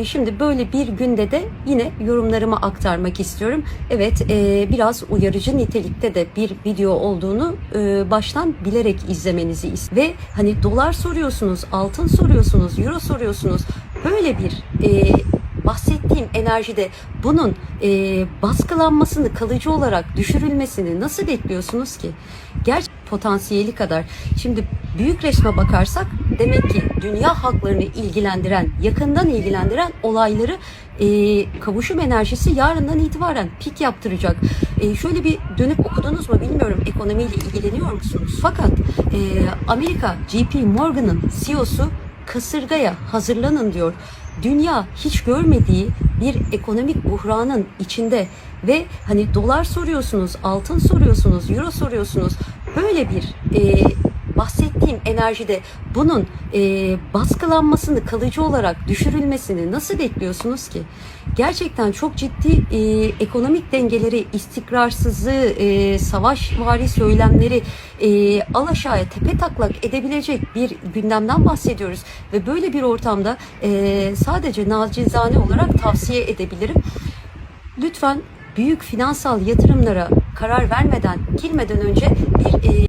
e, şimdi böyle bir günde de yine yorumlarımı aktarmak istiyorum. Evet e, biraz uyarıcı nitelikte de bir video olduğunu e, baştan bilerek izlemenizi is ve hani dolar soruyorsunuz, altın soruyorsunuz, euro soruyorsunuz. Böyle bir e, bahsettiğim enerjide bunun e, baskılanmasını kalıcı olarak düşürülmesini nasıl bekliyorsunuz ki? Gerçi potansiyeli kadar. Şimdi büyük resme bakarsak demek ki dünya halklarını ilgilendiren, yakından ilgilendiren olayları e, kavuşum enerjisi yarından itibaren pik yaptıracak. E, şöyle bir dönüp okudunuz mu bilmiyorum ekonomiyle ilgileniyor musunuz? Fakat e, Amerika JP Morgan'ın CEO'su kasırgaya hazırlanın diyor. Dünya hiç görmediği bir ekonomik buhranın içinde ve hani dolar soruyorsunuz, altın soruyorsunuz, euro soruyorsunuz. Böyle bir e, bahsettiğim enerjide bunun e, baskılanmasını kalıcı olarak düşürülmesini nasıl bekliyorsunuz ki? Gerçekten çok ciddi e, ekonomik dengeleri, istikrarsızlığı, e, savaşvari söylemleri e, alaşağıya tepe taklak edebilecek bir gündemden bahsediyoruz. Ve böyle bir ortamda e, sadece nacizane olarak tavsiye edebilirim. Lütfen büyük finansal yatırımlara karar vermeden, girmeden önce bir e,